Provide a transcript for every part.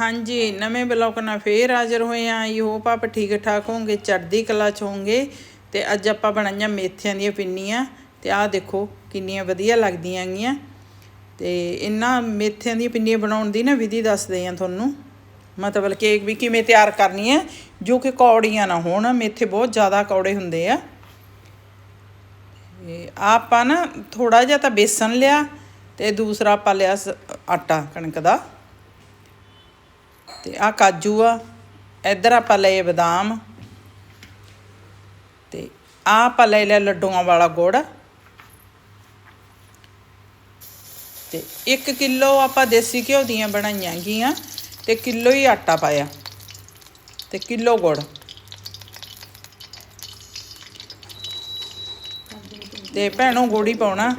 ਹਾਂਜੀ, ਨਵੇਂ ਬਲੌਗ ਨਾਲ ਫੇਰ ਹਾਜ਼ਰ ਹੋਏ ਆਂ ਆਈ ਹੋਪ ਆਪ ਠੀਕ ਠਾਕ ਹੋਵੋਗੇ, ਚੜ੍ਹਦੀ ਕਲਾ ਚ ਹੋਵੋਗੇ। ਤੇ ਅੱਜ ਆਪਾਂ ਬਣਾਈਆਂ ਮੇਥਿਆਂ ਦੀਆਂ ਪਿੰਨੀਆਂ। ਤੇ ਆਹ ਦੇਖੋ ਕਿੰਨੀਆਂ ਵਧੀਆ ਲੱਗਦੀਆਂ ਗੀਆਂ ਤੇ ਇਹਨਾਂ ਮੇਥਿਆਂ ਦੀਆਂ ਪਿੰਨੀਆਂ ਬਣਾਉਣ ਦੀ ਨਾ ਵਿਧੀ ਦੱਸਦੇ ਆਂ ਤੁਹਾਨੂੰ। ਮਤਲਬ ਕੇਕ ਵੀ ਕਿਵੇਂ ਤਿਆਰ ਕਰਨੀ ਹੈ, ਜੋ ਕਿ ਕੌੜੀਆਂ ਨਾ ਹੋਣ। ਮੇਥੇ ਬਹੁਤ ਜ਼ਿਆਦਾ ਕੌੜੇ ਹੁੰਦੇ ਆ। ਆਪਾਂ ਨਾ ਥੋੜਾ ਜਿਹਾ ਤਾਂ ਬੇਸਨ ਲਿਆ। ਤੇ ਦੂਸਰਾ ਆਪਾਂ ਲਿਆ ਸ- ਆਟਾ ਕਣਕ ਦਾ। ਤੇ ਆ ਕਾਜੂ ਆ, ਇੱਧਰ ਆਪਾਂ ਲਏ ਬਦਾਮ ਤੇ ਆ ਆਪਾਂ ਲੈ ਲਿਆ ਲੱਡੂਆਂ ਵਾਲਾ ਗੁੜ। ਤੇ 1 ਕਿਲੋ ਆਪਾਂ ਦੇਸੀ ਘਿਓ ਦੀਆਂ ਬਣਾਈਆਂ ਗੀਆਂ ਤੇ ਕਿਲੋ ਹੀ ਆਟਾ ਪਾਇਆ ਤੇ ਕਿਲੋ ਗੁੜ। ਤੇ ਭੈਣੋ ਗੁੜ ਹੀ ਪਾਉਣਾ,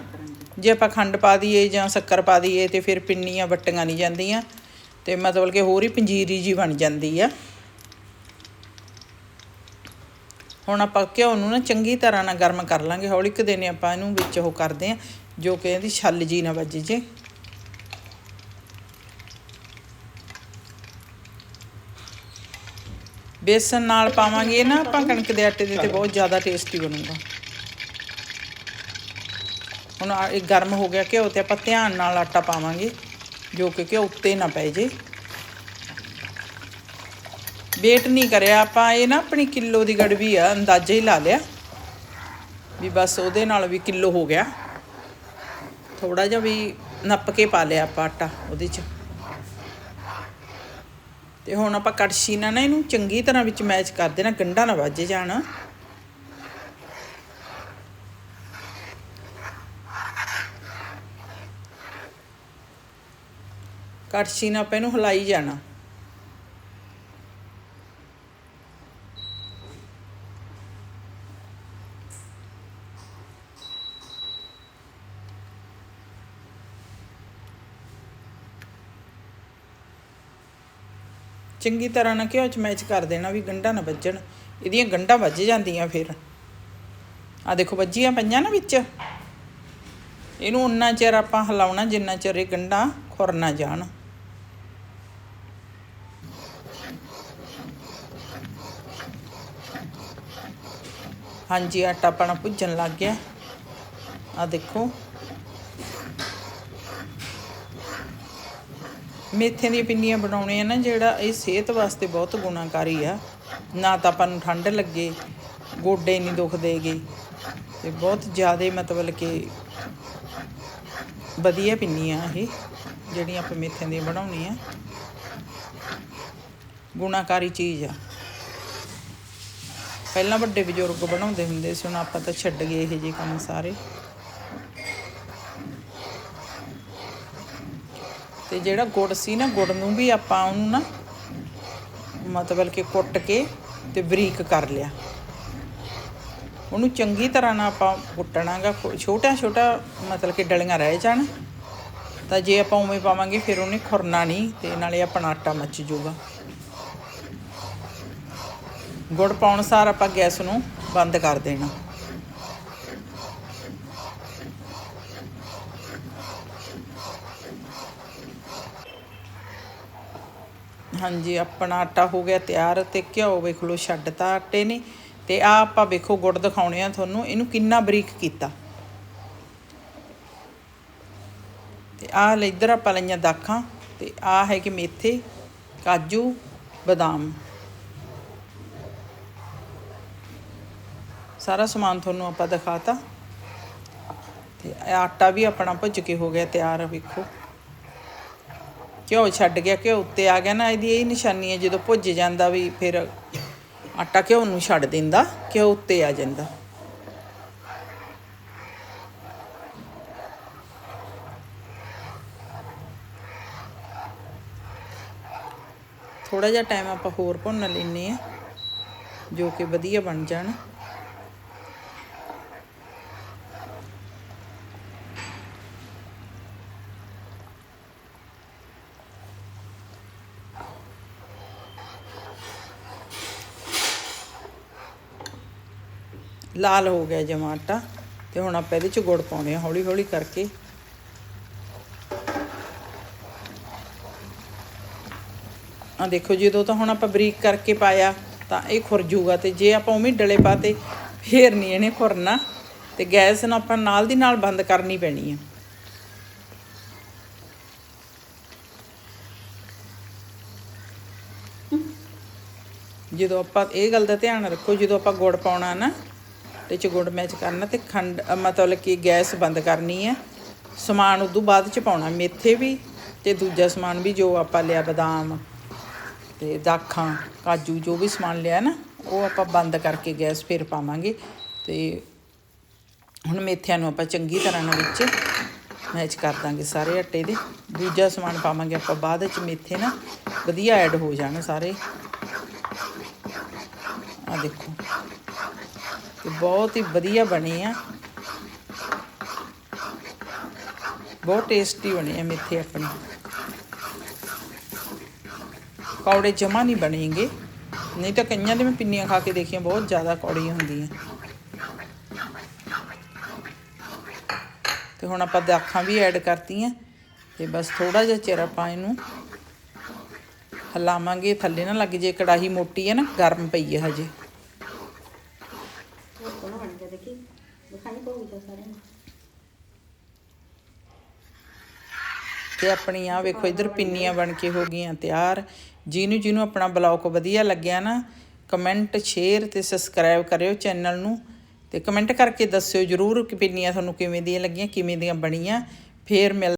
ਜੇ ਆਪਾਂ ਖੰਡ ਪਾ ਦਈਏ ਜਾਂ ਸ਼ੱਕਰ ਪਾ ਦਈਏ ਤੇ ਫਿਰ ਪਿੰਨੀਆਂ, ਵੱਟੀਆਂ ਨਹੀਂ ਜਾਂਦੀਆਂ। ਤੇ ਮਤਲਬ ਕਿ ਹੋਰ ਹੀ ਪੰਜੀਰੀ ਜੀ ਬਣ ਜਾਂਦੀ ਆ। ਹੁਣ ਆਪਾਂ ਘਿਓ ਨੂੰ ਨਾ ਚੰਗੀ ਤਰ੍ਹਾਂ ਨਾਲ ਗਰਮ ਕਰ ਲਾਂਗੇ। ਹੌਲੀ ਕੁ ਦਿਨੇ ਆਪਾਂ ਇਹਨੂੰ ਵਿੱਚ ਉਹ ਕਰਦੇ ਆ ਜੋ ਕਿ ਇਹਦੀ ਛੱਲ ਜੀ ਨਾ ਵੱਜ ਜੇ। ਬੇਸਨ ਨਾਲ ਪਾਵਾਂਗੇ ਨਾ ਆਪਾਂ, ਕਣਕ ਦੇ ਆਟੇ ਦੇ ਤੇ ਬਹੁਤ ਜ਼ਿਆਦਾ ਟੇਸਟੀ ਬਣੂਗਾ। ਹੁਣ ਇਹ ਗਰਮ ਹੋ ਗਿਆ ਘਿਓ ਤੇ ਆਪਾਂ ਧਿਆਨ ਨਾਲ ਆਟਾ ਪਾਵਾਂਗੇ, ਜੋ ਕਿ ਘਿਓ ਉੱਤੇ ਨਾ ਪੈ ਜੇ। ਵੇਟ ਨਹੀਂ ਕਰਿਆ, ਆਪਾਂ ਇਹ ਨਾ ਆਪਣੀ ਕਿਲੋ ਦੀ ਗੜਵੀ ਆ, ਅੰਦਾਜ਼ਾ ਹੀ ਲਾ ਲਿਆ। ਵੀ ਬਸ ਉਹਦੇ ਨਾਲ ਵੀ ਕਿਲੋ ਹੋ ਗਿਆ। ਥੋੜਾ ਜਿਹਾ ਵੀ ਨੱਪ ਕੇ ਪਾ ਲਿਆ ਆਪਾਂ ਆਟਾ ਉਹਦੇ 'ਚ। ਤੇ ਹੁਣ ਆਪਾਂ ਕੜਛੀ ਨਾਲ ਨਾ ਇਹਨੂੰ ਚੰਗੀ ਤਰ੍ਹਾਂ ਵਿੱਚ ਮੈਚ ਕਰ ਦੇਣਾ, ਗੰਢਾ ਨਾ ਵੱਜ ਜਾਣ। ਕੜਛੀ ਨਾਲ ਆਪਾਂ ਇਹਨੂੰ ਹਿਲਾਈ ਜਾਣਾ। ਚੰਗੀ ਤਰ੍ਹਾਂ ਨਾਲ ਘਿਓ ਚ ਮੈਚ ਕਰ ਦੇਣਾ ਵੀ ਗੰਢਾਂ ਨਾ ਵੱਜਣ। ਇਹਦੀਆਂ ਗੰਢਾਂ ਵੱਜ ਜਾਂਦੀਆਂ ਫਿਰ। ਆ ਦੇਖੋ ਵੱਜੀਆਂ ਪਈਆਂ ਨਾ ਵਿੱਚ। ਇਹਨੂੰ ਉਨਾ ਚਿਰ ਆਪਾਂ ਹਿਲਾਉਣਾ, ਜਿੰਨਾ ਚਿਰ ਇਹ ਗੰਢਾਂ ਖੁਰ ਨਾ ਜਾਣ। ਹਾਂਜੀ, ਆਟਾ ਆਪਣਾ ਭੁੱਜਣ ਲੱਗ ਗਿਆ। ਆ ਦੇਖੋ। ਮੇਥੇ ਦੀਆਂ ਪਿੰਨੀਆਂ ਬਣਾਉਣੀਆਂ ਨਾ ਜਿਹੜਾ ਇਹ ਸਿਹਤ ਵਾਸਤੇ ਬਹੁਤ ਗੁਣਾਕਾਰੀ ਆ। ਨਾ ਤਾਂ ਆਪਾਂ ਨੂੰ ਠੰਡ ਲੱਗੇ, ਗੋਡੇ ਨਹੀਂ ਦੁਖਦੇਗੇ ਤੇ ਬਹੁਤ ਜ਼ਿਆਦਾ ਮਤਲਬ ਕਿ ਵਧੀਆ ਪਿੰਨੀਆਂ ਇਹ, ਜਿਹੜੀਆਂ ਆਪਾਂ ਮੇਥਿਆਂ ਦੀਆਂ ਬਣਾਉਣੀਆਂ ਗੁਣਾਕਾਰੀ ਚੀਜ਼ ਆ। ਪਹਿਲਾਂ ਵੱਡੇ ਬਜ਼ੁਰਗ ਬਣਾਉਂਦੇ ਹੁੰਦੇ ਸੀ, ਹੁਣ ਆਪਾਂ ਤਾਂ ਛੱਡ ਗਏ ਇਹ ਜਿਹੇ ਕੰਮ ਸਾਰੇ। ਤੇ ਜਿਹੜਾ ਗੁੜ ਸੀ ਨਾ, ਗੁੜ ਨੂੰ ਵੀ ਆਪਾਂ ਉਹਨੂੰ ਨਾ ਮਤਲਬ ਕਿ ਕੁੱਟ ਕੇ ਤੇ ਬਰੀਕ ਕਰ ਲਿਆ। ਉਹਨੂੰ ਚੰਗੀ ਤਰ੍ਹਾਂ ਨਾਲ ਆਪਾਂ ਕੁੱਟਣਾਗਾ ਛੋਟਾ ਛੋਟਾ ਮਤਲਬ ਕਿ ਡਲੀਆਂ ਰਹਿ ਜਾਣ। ਤਾਂ ਜੇ ਆਪਾਂ ਉਵੇਂ ਪਾਵਾਂਗੇ, ਫਿਰ ਉਹਨੇ ਖੁਰਨਾ ਨਹੀਂ ਤੇ ਨਾਲੇ ਆਪਣਾ ਆਟਾ ਮੱਚ ਜੂਗਾ ਗੁੜ ਪਾਉਣ ਸਾਰ ਆਪਾਂ ਗੈਸ ਨੂੰ ਬੰਦ ਕਰ ਦੇਣਾ। ਹਾਂਜੀ, ਆਪਣਾ ਆਟਾ ਹੋ ਗਿਆ ਤਿਆਰ ਤੇ ਘਿਓ ਵੇਖ ਲਓ ਛੱਡਤਾ ਆਟੇ ਨੇ ਤੇ ਆ ਆਪਾਂ ਵੇਖੋ ਗੁੜ ਦਿਖਾਉਣੇ ਆ ਤੁਹਾਨੂੰ, ਇਹਨੂੰ ਕਿੰਨਾ ਬਰੀਕ ਕੀਤਾ। ਤੇ ਆ ਇੱਧਰ ਆਪਾਂ ਲਈਆਂ ਦਾਖਾਂ ਤੇ ਆ ਹੈ ਕਿ ਮੇਥੇ, ਕਾਜੂ, ਬਦਾਮ। ਸਾਰਾ ਸਮਾਨ ਤੁਹਾਨੂੰ ਆਪਾਂ ਦਿਖਾਤਾ। ਤੇ ਆਟਾ ਵੀ ਆਪਣਾ ਭੁੱਜ ਕੇ ਹੋ ਗਿਆ ਤਿਆਰ, ਵੇਖੋ। ਘਿਓ ਛੱਡ ਗਿਆ, ਘਿਓ ਉੱਤੇ ਆ ਗਿਆ ਨਾ, ਇਹਦੀ ਇਹ ਨਿਸ਼ਾਨੀ ਹੈ, ਜਦੋਂ ਭੁੱਜ ਜਾਂਦਾ ਵੀ ਫਿਰ ਆਟਾ ਘਿਓ ਨੂੰ ਛੱਡ ਦਿੰਦਾ, ਘਿਓ ਉੱਤੇ ਆ ਜਾਂਦਾ। ਥੋੜਾ ਜਿਹਾ ਟਾਈਮ ਆਪਾਂ ਹੋਰ ਭੁੰਨ ਲੈਨੇ ਆ ਜੋ ਕਿ ਵਧੀਆ ਬਣ ਜਾਣ। ਲਾਲ ਹੋ ਗਿਆ ਜਮਾ ਆਟਾ ਤੇ ਹੁਣ ਆਪਾਂ ਇਹਦੇ ਚ ਗੁੜ ਪਾਉਣੇ ਆ ਹੌਲੀ ਹੌਲੀ ਕਰਕੇ। ਆ ਦੇਖੋ ਜਦੋਂ ਤਾਂ ਹੁਣ ਆਪਾਂ ਬਰੀਕ ਕਰਕੇ ਪਾਇਆ ਤਾਂ ਇਹ ਖੁਰ ਜੂਗਾ ਤੇ ਜੇ ਆਪਾਂ ਉਵੇਂ ਹੀ ਡਲੇ ਪਾਤੇ, ਫੇਰ ਨਹੀਂ ਇਹਨੇ ਖੁਰਨਾ ਤੇ ਗੈਸ ਨੂੰ ਆਪਾਂ ਨਾਲ ਦੀ ਨਾਲ ਬੰਦ ਕਰਨੀ ਪੈਣੀ ਆ। ਜਦੋਂ ਆਪਾਂ ਇਹ ਗੱਲ ਦਾ ਧਿਆਨ ਰੱਖੋ, ਜਦੋਂ ਆਪਾਂ ਗੁੜ ਪਾਉਣਾ ਨਾ ਆਟੇ ਚ ਗੁੜ ਮੈਚ ਕਰਨਾ ਤੇ ਖੰਡ ਮਤਲਬ ਕਿ ਗੈਸ ਬੰਦ ਕਰਨੀ ਹੈ ਸਮਾਨ ਉਦੋਂ ਬਾਅਦ ਚ ਪਾਉਣਾ, ਮੇਥੇ ਵੀ ਤੇ ਦੂਜਾ ਸਮਾਨ ਵੀ ਜੋ ਆਪਾਂ ਲਿਆ ਬਦਾਮ ਤੇ ਦਾਖਾਂ, ਕਾਜੂ ਜੋ ਵੀ ਸਮਾਨ ਲਿਆ ਨਾ, ਉਹ ਆਪਾਂ ਬੰਦ ਕਰਕੇ ਗੈਸ ਫਿਰ ਪਾਵਾਂਗੇ ਤੇ ਹੁਣ ਮੇਥਿਆਂ ਨੂੰ ਆਪਾਂ ਚੰਗੀ ਤਰ੍ਹਾਂ ਨਾਲ ਵਿੱਚ ਮੈਚ ਕਰ ਦਾਂਗੇ ਸਾਰੇ ਆਟੇ ਦੇ। ਦੂਜਾ ਸਮਾਨ ਪਾਵਾਂਗੇ ਆਪਾਂ ਬਾਅਦ ਵਿੱਚ ਮੇਥੇ ਨਾ, ਵਧੀਆ ਐਡ ਹੋ ਜਾਣ ਸਾਰੇ। ਆ ਦੇਖੋ। ਬਹੁਤ ਹੀ ਵਧੀਆ ਬਣੇ ਆ। ਬਹੁਤ ਟੇਸਟੀ ਬਣੇ ਆ ਮੇਥੇ ਆਪਣੇ। ਕੌੜੇ ਜਮਾ ਨਹੀਂ ਬਣੇਗੇ। ਨਹੀਂ ਤਾਂ ਕਈਆਂ ਦੇ ਮੈਂ ਪਿੰਨੀਆਂ ਖਾ ਕੇ ਦੇਖੀਆਂ, ਬਹੁਤ ਜ਼ਿਆਦਾ ਕੌੜੀਆਂ ਹੁੰਦੀਆਂ। ਤੇ ਹੁਣ ਆਪਾਂ ਦਾਖਾਂ ਵੀ ਐਡ ਕਰਤੀਆਂ। ਤੇ ਬਸ ਥੋੜਾ ਜਿਹਾ ਚਿਰ ਆਪਾਂ ਇਹਨੂੰ ਹਲਾਵਾਂਗੇ। ਥੱਲੇ ਨਾ ਲੱਗ ਜੇ ਕੜਾਹੀ ਮੋਟੀ ਹੈ ਨਾ, ਗਰਮ ਪਈ ਹੈ ਹਜੇ ਉਹ ਕੋਨਾ ਬਣ ਗਿਆ ਦੇਖੀ ਦਿਖਾਈ ਸਾਰਿਆਂ ਨੂੰ ਤੇ ਆਪਣੀ ਆ ਵੇਖੋ, ਇਧਰ ਪਿੰਨੀਆਂ ਬਣ ਕੇ ਹੋ ਗਈਆਂ ਤਿਆਰ। ਜਿਹਨੂੰ ਜਿਹਨੂੰ ਆਪਣਾ ਬਲੌਗ ਵਧੀਆ ਲੱਗਿਆ ਨਾ ਕਮੈਂਟ ਸ਼ੇਅਰ ਤੇ ਸਬਸਕ੍ਰਾਈਬ ਕਰਿਓ ਚੈਨਲ ਨੂੰ ਤੇ ਕਮੈਂਟ ਕਰਕੇ ਦੱਸਿਓ ਜਰੂਰ ਕਿ ਪਿੰਨੀਆਂ ਤੁਹਾਨੂੰ ਕਿਵੇਂ ਦੀਆਂ ਲੱਗੀਆਂ, ਕਿਵੇਂ ਦੀਆਂ ਬਣੀਆਂ। ਫੇਰ ਮਿਲ